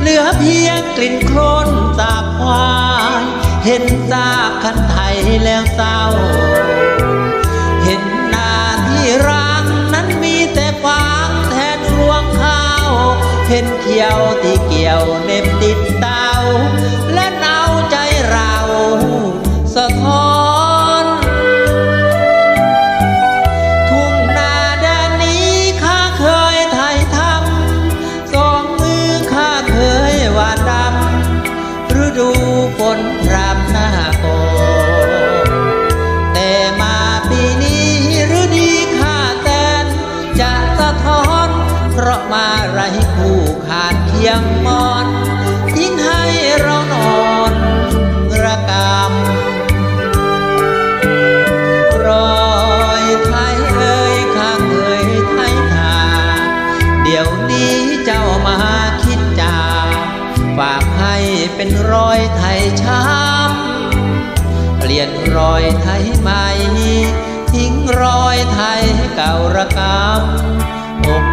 เหลือเพียงกลิ่นโคลน เห็นซากคันไทยแล้วเศร้า เห็นนาที่ร้างนั้นมีแต่ฟางแทนรวงข้าว เห็นเขียวที่เกี่ยวเน็บติด มาไรคู่ขาดเคียงมอนทิ้งให้เรานอนระกำรอยไทยเอ่ยข้างเอ่ยไทยทาเดี๋ยวนี้เจ้ามาคิดจาฝากให้เป็นรอยไทยช้ำเปลี่ยนรอยไทยใหม่ทิ้งรอยไทยเก่าระกำอก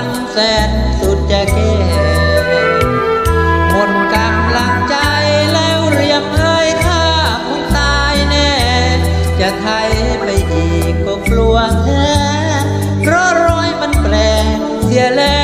ันแสนสุดจะแก่หมดกำลังใจแล้วเรียมเอ้ยถ้ามึงตายแน่ จะไทยไปอีกก็กลัวแท้เพราะรอยมันแปลเสียแล้ว